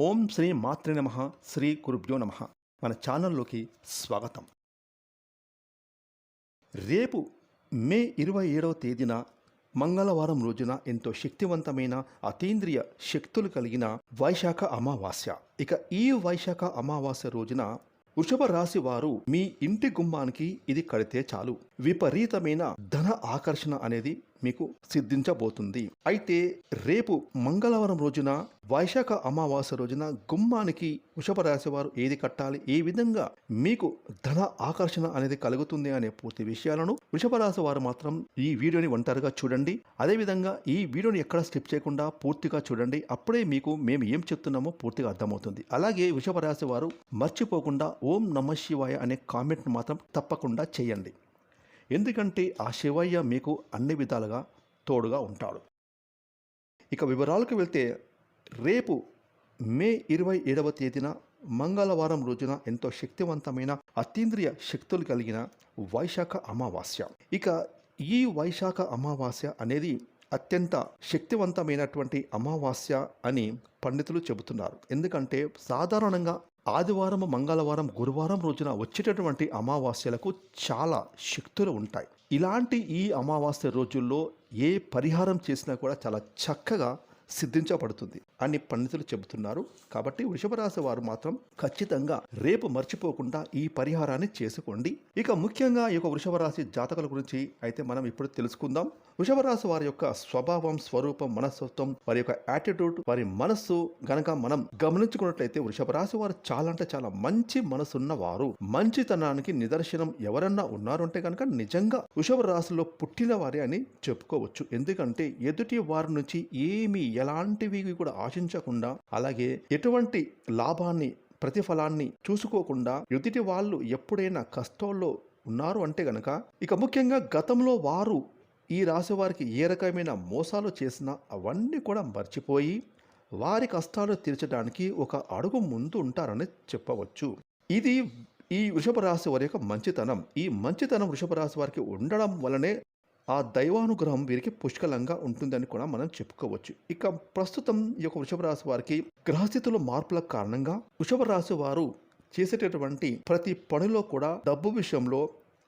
ఓం శ్రీ మాతృ నమ శ్రీ గురుభ్యో నమ. మన ఛానల్లోకి స్వాగతం. రేపు మే ఇరవై ఏడవ తేదీన మంగళవారం రోజున ఎంతో శక్తివంతమైన అతీంద్రియ శక్తులు కలిగిన వైశాఖ అమావాస్య. ఇక ఈ వైశాఖ అమావాస్య రోజున వృషభ రాశి వారు మీ ఇంటి గుమ్మానికి ఇది కడితే చాలు. విపరీతమైన ధన ఆకర్షణ అనేది మీకు సిద్ధించబోతుంది. అయితే రేపు మంగళవారం రోజున వైశాఖ అమావాస్య రోజున గుమ్మానికి వృషభ రాశి వారు ఏది కట్టాలి? ఏ విధంగా మీకు ధన ఆకర్షణ అనేది కలుగుతుంది అనే పూర్తి విషయాలను వృషభ రాశి వారు మాత్రం ఈ వీడియోని ఒంటరిగా చూడండి. అదేవిధంగా ఈ వీడియోని ఎక్కడ స్కిప్ చేయకుండా పూర్తిగా చూడండి. అప్పుడే మీకు మేము ఏం చెప్తున్నామో పూర్తిగా అర్థమవుతుంది. అలాగే వృషభ రాశి వారు మర్చిపోకుండా ఓం నమ శివాయ అనే కామెంట్ మాత్రం తప్పకుండా చేయండి. ఎందుకంటే ఆ శివయ్య మీకు అన్ని విధాలుగా తోడుగా ఉంటాడు. ఇక వివరాలకు వెళ్తే రేపు మే ఇరవై ఏడవ తేదీన మంగళవారం రోజున ఎంతో శక్తివంతమైన అతీంద్రియ శక్తులు కలిగిన వైశాఖ అమావాస్య. ఇక ఈ వైశాఖ అమావాస్య అనేది అత్యంత శక్తివంతమైనటువంటి అమావాస్య అని పండితులు చెబుతున్నారు. ఎందుకంటే సాధారణంగా ఆదివారం మంగళవారం గురువారం రోజున వచ్చేటటువంటి అమావాస్యలకు చాలా శక్తులు ఉంటాయి. ఇలాంటి ఈ అమావాస్య రోజుల్లో ఏ పరిహారం చేసినా కూడా చాలా చక్కగా సిద్ధించబడుతుంది అని పండితులు చెబుతున్నారు. కాబట్టి వృషభరాశి వారు మాత్రం ఖచ్చితంగా రేపు మర్చిపోకుండా ఈ పరిహారాన్ని చేసుకోండి. ఇక ముఖ్యంగా ఈ యొక్క వృషభరాశి జాతకుల గురించి అయితే మనం ఇప్పుడు తెలుసుకుందాం. వృషభరాశి వారి యొక్క స్వభావం స్వరూపం మనస్తత్వం వారి యొక్క యాటిట్యూడ్ వారి మనస్సు గనక మనం గమనించుకున్నట్లయితే వృషభరాశి వారు చాలా అంటే చాలా మంచి మనసున్న వారు మంచితనానికి నిదర్శనం ఎవరన్నా ఉన్నారు అంటే కనుక నిజంగా వృషభ రాశిలో పుట్టిన వారే అని చెప్పుకోవచ్చు. ఎందుకంటే ఎదుటి వారి నుంచి ఏమి ఎలాంటివి కూడా ఆశించకుండా అలాగే ఎటువంటి లాభాన్ని ప్రతిఫలాన్ని చూసుకోకుండా ఎదుటి వాళ్ళు ఎప్పుడైనా కష్టంలో ఉన్నారు అంటే గనక ఇక ముఖ్యంగా గతంలో వారు ఈ రాశి వారికి ఏ రకమైన మోసాలు చేసినా అవన్నీ కూడా మర్చిపోయి వారి కష్టాలు తీర్చడానికి ఒక అడుగు ముందు ఉంటారని చెప్పవచ్చు. ఇది ఈ వృషభ రాశి వారి యొక్క మంచితనం. ఈ మంచితనం వృషభ రాశి వారికి ఉండడం వలనే ఆ దైవానుగ్రహం వీరికి పుష్కలంగా ఉంటుందని కూడా మనం చెప్పుకోవచ్చు. ఇక ప్రస్తుతం ఈ యొక్క వృషభ రాశి వారికి గ్రహస్థితుల మార్పుల కారణంగా వృషభ రాశి వారు చేసేటటువంటి ప్రతి పనిలో కూడా డబ్బు విషయంలో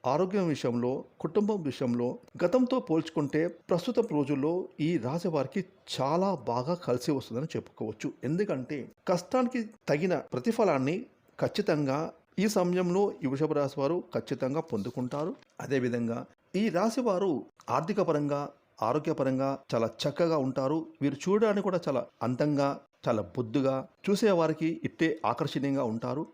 ఆరోగ్యం విషయంలో కుటుంబం విషయంలో గతంతో పోల్చుకుంటే ప్రస్తుత రోజుల్లో ఈ రాశి వారికి చాలా బాగా కలిసి వస్తుందని చెప్పుకోవచ్చు. ఎందుకంటే కష్టానికి తగిన ప్రతిఫలాన్ని ఖచ్చితంగా ఈ సమయంలో ఈ వృషభ రాశి వారు ఖచ్చితంగా పొందుకుంటారు. అదేవిధంగా ఈ రాశి వారు ఆర్థిక పరంగా ఆరోగ్యపరంగా చాలా చక్కగా ఉంటారు. వీరు చూడడానికి కూడా చాలా అందంగా చాలా బొద్దుగా చూసేవారికి ఇట్టే ఆకర్షణీయంగా ఉంటారు.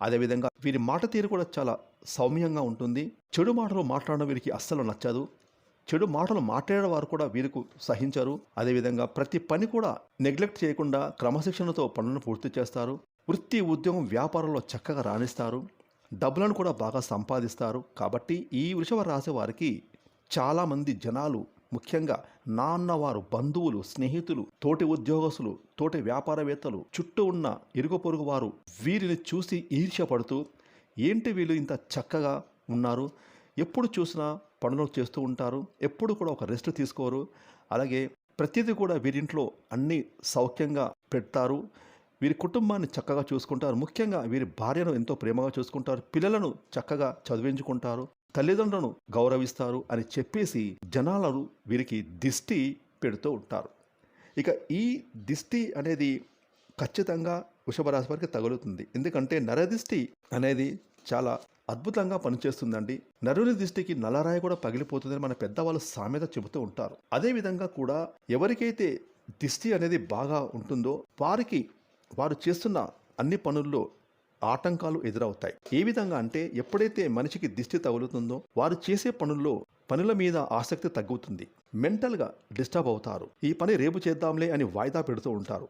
అదేవిధంగా వీరి మాట తీరు కూడా చాలా సౌమ్యంగా ఉంటుంది. చెడు మాటలు మాట్లాడడం వీరికి అస్సలు నచ్చదు. చెడు మాటలు మాట్లాడే వారు కూడా వీరికి సహించరు. అదేవిధంగా ప్రతి పని కూడా నెగ్లెక్ట్ చేయకుండా క్రమశిక్షణతో పనులను పూర్తి చేస్తారు. వృత్తి ఉద్యోగం వ్యాపారంలో చక్కగా రాణిస్తారు. డబ్బులను కూడా బాగా సంపాదిస్తారు. కాబట్టి ఈ వృషభ రాశి వారికి చాలామంది జనాలు ముఖ్యంగా నాన్నవారు బంధువులు స్నేహితులు తోటి ఉద్యోగస్తులు తోటి వ్యాపారవేత్తలు చుట్టూ ఉన్న ఇరుగు పొరుగు వారు వీరిని చూసి ఈర్ష్యపడుతూ ఏంటి వీళ్ళు ఇంత చక్కగా ఉన్నారు? ఎప్పుడు చూసినా పనులు చేస్తూ ఉంటారు. ఎప్పుడు కూడా ఒక రెస్ట్ తీసుకోరు. అలాగే ప్రతిదీ కూడా వీరింట్లో అన్నీ సౌఖ్యంగా పెడతారు. వీరి కుటుంబాన్ని చక్కగా చూసుకుంటారు. ముఖ్యంగా వీరి భార్యను ఎంతో ప్రేమగా చూసుకుంటారు. పిల్లలను చక్కగా చదివించుకుంటారు. తల్లిదండ్రులను గౌరవిస్తారు అని చెప్పేసి జనాలను వీరికి దిష్టి పెడుతూ ఉంటారు. ఇక ఈ దిష్టి అనేది ఖచ్చితంగా వృషభ రాశి వారికి తగులుతుంది. ఎందుకంటే నరదిష్టి అనేది చాలా అద్భుతంగా పనిచేస్తుందండి. నరుని దిష్టికి నల్లరాయి కూడా పగిలిపోతుందని మన పెద్దవాళ్ళు సామెత చెబుతూ ఉంటారు. అదేవిధంగా కూడా ఎవరికైతే దిష్టి అనేది బాగా ఉంటుందో వారికి వారు చేస్తున్న అన్ని పనుల్లో ఆటంకాలు ఎదురవుతాయి. ఏ విధంగా అంటే ఎప్పుడైతే మనిషికి దిష్టి తగులుతుందో వారు చేసే పనుల్లో పనుల మీద ఆసక్తి తగ్గుతుంది. మెంటల్గా డిస్టర్బ్ అవుతారు. ఈ పని రేపు చేద్దాంలే అని వాయిదా పెడుతూ ఉంటారు.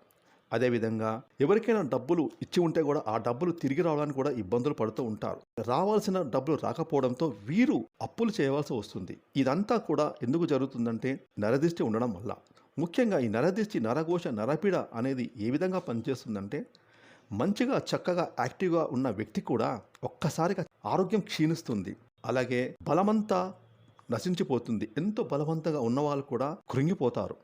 అదేవిధంగా ఎవరికైనా డబ్బులు ఇచ్చి ఉంటే కూడా ఆ డబ్బులు తిరిగి రావడానికి కూడా ఇబ్బందులు పడుతూ ఉంటారు. రావాల్సిన డబ్బులు రాకపోవడంతో వీరు అప్పులు చేయవలసి వస్తుంది. ఇదంతా కూడా ఎందుకు జరుగుతుందంటే నరదిష్టి ఉండడం వల్ల. ముఖ్యంగా ఈ నరదిష్టి నరఘోష నరపీడ అనేది ఏ విధంగా పనిచేస్తుందంటే మంచిగా చక్కగా యాక్టివ్గా ఉన్న వ్యక్తి కూడా ఒక్కసారిగా ఆరోగ్యం క్షీణిస్తుంది. అలాగే బలమంతా నశించిపోతుంది. ఎంతో బలవంతంగా ఉన్న వాళ్ళు కూడా కృంగిపోతారు.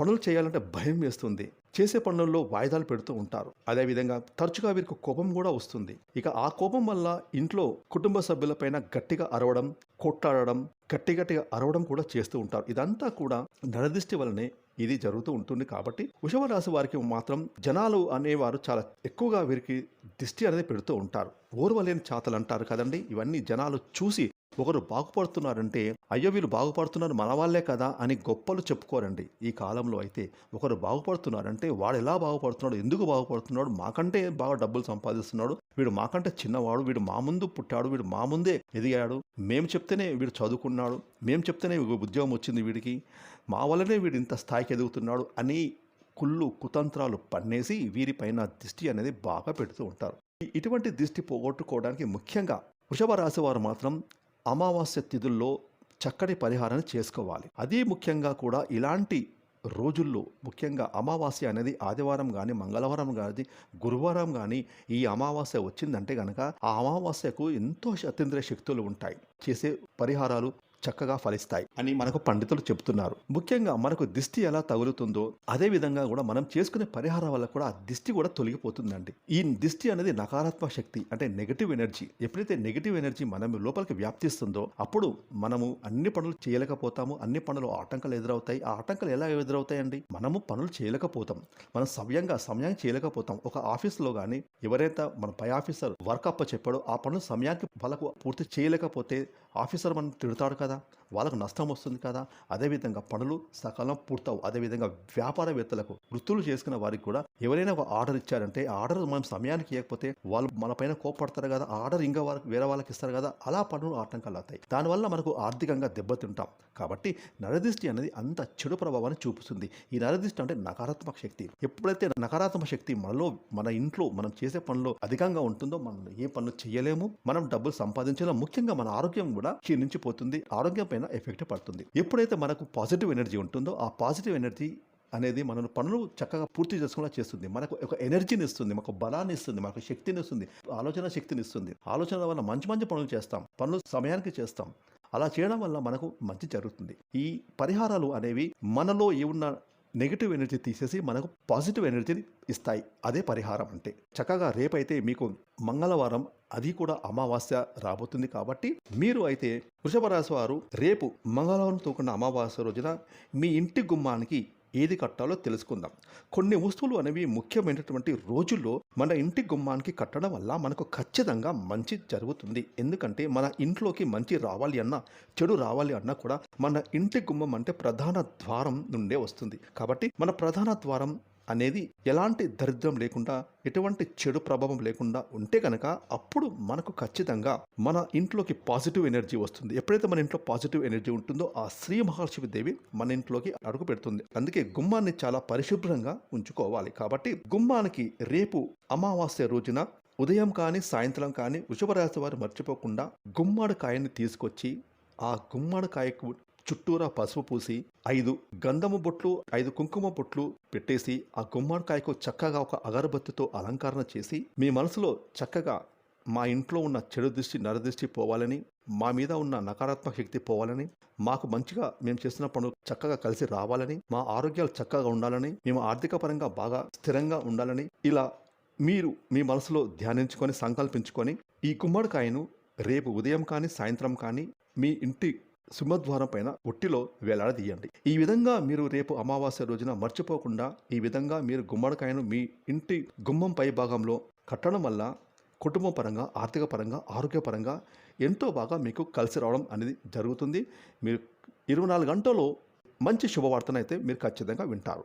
పనులు చేయాలంటే భయం వేస్తుంది. చేసే పనుల్లో వాయిదాలు పెడుతూ ఉంటారు. అదేవిధంగా తరచుగా వీరికి కోపం కూడా వస్తుంది. ఇక ఆ కోపం వల్ల ఇంట్లో కుటుంబ సభ్యులపైన గట్టిగా అరవడం కొట్లాడడం గట్టి గట్టిగా అరవడం కూడా చేస్తూ ఉంటారు. ఇదంతా కూడా నరదిష్టి వలనే ఇది జరుగుతూ ఉంటుంది కాబట్టి వృషభ రాశి వారికి మాత్రం జనాలు అనేవారు చాలా ఎక్కువగా వీరికి దిష్టి అనేది పెడుతూ ఉంటారు. ఓర్వలేని చాతలు అంటారు కదండి? ఇవన్నీ జనాలు చూసి ఒకరు బాగుపడుతున్నారంటే అయ్యో వీళ్ళు బాగుపడుతున్నారు మన వాళ్ళే కదా అని గొప్పలు చెప్పుకోరండి. ఈ కాలంలో అయితే ఒకరు బాగుపడుతున్నారంటే వాడు ఎలా బాగుపడుతున్నాడు ఎందుకు బాగుపడుతున్నాడు మాకంటే బాగా డబ్బులు సంపాదిస్తున్నాడు వీడు మాకంటే చిన్నవాడు వీడు మా ముందు పుట్టాడు వీడు మా ముందే ఎదిగాడు మేము చెప్తేనే వీడు చదువుకున్నాడు మేము చెప్తేనే ఉద్యోగం వచ్చింది వీడికి మా వల్లనే వీడు ఇంత స్థాయికి ఎదుగుతున్నాడు అని కుళ్ళు కుతంత్రాలు పన్నేసి వీరిపైన దిష్టి అనేది బాగా పెడుతూ ఉంటారు. ఇటువంటి దిష్టి పోగొట్టుకోవడానికి ముఖ్యంగా వృషభ రాశి వారు మాత్రం అమావాస్య తిథుల్లో చక్కటి పరిహారాన్ని చేసుకోవాలి. అదే ముఖ్యంగా కూడా ఇలాంటి రోజుల్లో ముఖ్యంగా అమావాస్య అనేది ఆదివారం కానీ మంగళవారం కానీ గురువారం కానీ ఈ అమావాస్య వచ్చిందంటే కనుక ఆ అమావాస్యకు ఎంతో అతీంద్రియ శక్తులు ఉంటాయి. చేసే పరిహారాలు చక్కగా ఫలిస్తాయి అని మనకు పండితులు చెబుతున్నారు. ముఖ్యంగా మనకు దిష్టి ఎలా తగులుతుందో అదే విధంగా కూడా మనం చేసుకునే పరిహారం వల్ల కూడా ఆ దిష్టి కూడా తొలగిపోతుందండి. ఈ దిష్టి అనేది నకారాత్మక శక్తి అంటే నెగటివ్ ఎనర్జీ ఎప్పుడైతే నెగటివ్ ఎనర్జీ మనం లోపలికి వ్యాప్తిస్తుందో అప్పుడు మనము అన్ని పనులు చేయలేకపోతాము. అన్ని పనులు ఆటంకాలు ఎదురవుతాయి. ఆ ఆటంకాలు ఎలా ఎదురవుతాయండి? మనము పనులు చేయలేకపోతాం. మనం సమయంగా సమయానికి చేయలేకపోతాం. ఒక ఆఫీస్లో కానీ ఎవరైతే మన పై ఆఫీసర్ వర్క్ అప్ప చెప్పాడో ఆ పనులు సమయానికి వాళ్ళకు పూర్తి చేయలేకపోతే ఆఫీసర్ మనం తిడతాడు కదా. వాళ్ళకు నష్టం వస్తుంది కదా. అదేవిధంగా పనులు సకాలం పూర్తవు. అదేవిధంగా వ్యాపారవేత్తలకు వృత్తులు చేసుకున్న వారికి కూడా ఎవరైనా ఒక ఆర్డర్ ఇచ్చారంటే ఆర్డర్ మనం సమయానికి ఇవ్వకపోతే వాళ్ళు మన పైన కోపడతారు కదా. ఆ ఆర్డర్ ఇంకా వాళ్ళకి వేరే వాళ్ళకి ఇస్తారు కదా. అలా పనులు ఆటంకాలు అవుతాయి. దానివల్ల మనకు ఆర్థికంగా దెబ్బతింటాం. కాబట్టి నరదిష్టి అనేది అంత చెడు ప్రభావాన్ని చూపుతుంది ఈ నరదిష్టి అంటే నకారాత్మక శక్తి. ఎప్పుడైతే నకారాత్మక శక్తి మనలో మన ఇంట్లో మనం చేసే పనిలో అధికంగా ఉంటుందో మనం ఏ పనులు చేయలేము. మనం డబ్బులు సంపాదించలేము. ముఖ్యంగా మన ఆరోగ్యం కూడా క్షీణించిపోతుంది. ఆరోగ్యం పైన ఎఫెక్ట్ పడుతుంది. ఎప్పుడైతే మనకు పాజిటివ్ ఎనర్జీ ఉంటుందో ఆ పాజిటివ్ ఎనర్జీ అనేది మన పనులు చక్కగా పూర్తి చేసుకునేలా చేస్తుంది. మనకు ఒక ఎనర్జీని ఇస్తుంది మనకు బలాన్ని ఇస్తుంది మనకు శక్తిని ఇస్తుంది ఆలోచన శక్తిని ఇస్తుంది. ఆలోచన వల్ల మంచి మంచి పనులు చేస్తాం పనులు సమయానికి చేస్తాం. అలా చేయడం వల్ల మనకు మంచి జరుగుతుంది. ఈ పరిహారాలు అనేవి మనలో ఉన్న నెగిటివ్ ఎనర్జీ తీసేసి మనకు పాజిటివ్ ఎనర్జీని ఇస్తాయి. అదే పరిహారం అంటే. చక్కగా రేపైతే మీకు మంగళవారం అది కూడా అమావాస్య రాబోతుంది కాబట్టి మీరు అయితే వృషభ రాశి వారు రేపు మంగళవారం తోకున్న అమావాస్య రోజున మీ ఇంటి గుమ్మానికి ఏది కట్టాలో తెలుసుకుందాం. కొన్ని వస్తువులు అనేవి ముఖ్యమైనటువంటి రోజుల్లో మన ఇంటి గుమ్మానికి కట్టడం వల్ల మనకు ఖచ్చితంగా మంచి జరుగుతుంది. ఎందుకంటే మన ఇంట్లోకి మంచి రావాలి అన్నా చెడు రావాలి అన్నా కూడా మన ఇంటి గుమ్మం అంటే ప్రధాన ద్వారం నుండే వస్తుంది. కాబట్టి మన ప్రధాన ద్వారం అనేది ఎలాంటి దరిద్రం లేకుండా ఎటువంటి చెడు ప్రభావం లేకుండా ఉంటే కనుక అప్పుడు మనకు ఖచ్చితంగా మన ఇంట్లోకి పాజిటివ్ ఎనర్జీ వస్తుంది. ఎప్పుడైతే మన ఇంట్లో పాజిటివ్ ఎనర్జీ ఉంటుందో ఆ శ్రీ మహాలక్ష్మి దేవి మన ఇంట్లోకి అడుగు పెడుతుంది. అందుకే గుమ్మాన్ని చాలా పరిశుభ్రంగా ఉంచుకోవాలి. కాబట్టి గుమ్మానికి రేపు అమావాస్య రోజున ఉదయం కానీ సాయంత్రం కానీ వృషభ రాశి వారు మర్చిపోకుండా గుమ్మడికాయని తీసుకొచ్చి ఆ గుమ్మడికాయకు చుట్టూరా పసుపు పూసి ఐదు గంధము బొట్లు ఐదు కుంకుమ బొట్లు పెట్టేసి ఆ గుమ్మడికాయకు చక్కగా ఒక అగరబత్తితో అలంకరణ చేసి మీ మనసులో చక్కగా మా ఇంట్లో ఉన్న చెడు దృష్టి నరదృష్టి పోవాలని మా మీద ఉన్న నకారాత్మక శక్తి పోవాలని మాకు మంచిగా మేము చేస్తున్న పనులు చక్కగా కలిసి రావాలని మా ఆరోగ్యాలు చక్కగా ఉండాలని మేము ఆర్థిక పరంగా బాగా స్థిరంగా ఉండాలని ఇలా మీరు మీ మనసులో ధ్యానించుకొని సంకల్పించుకొని ఈ గుమ్మడికాయను రేపు ఉదయం కానీ సాయంత్రం కానీ మీ ఇంటి సింహద్వారం పైన ఒట్టిలో వేలాడదీయండి. ఈ విధంగా మీరు రేపు అమావాస్య రోజున మర్చిపోకుండా ఈ విధంగా మీరు గుమ్మడికాయను మీ ఇంటి గుమ్మం పై భాగంలో కట్టడం వల్ల కుటుంబ పరంగా ఆర్థిక పరంగా ఆరోగ్యపరంగా ఎంతో బాగా మీకు కలిసి రావడం అనేది జరుగుతుంది. మీరు ఇరవై నాలుగు గంటల్లో మంచి శుభవార్తను అయితే మీరు ఖచ్చితంగా వింటారు.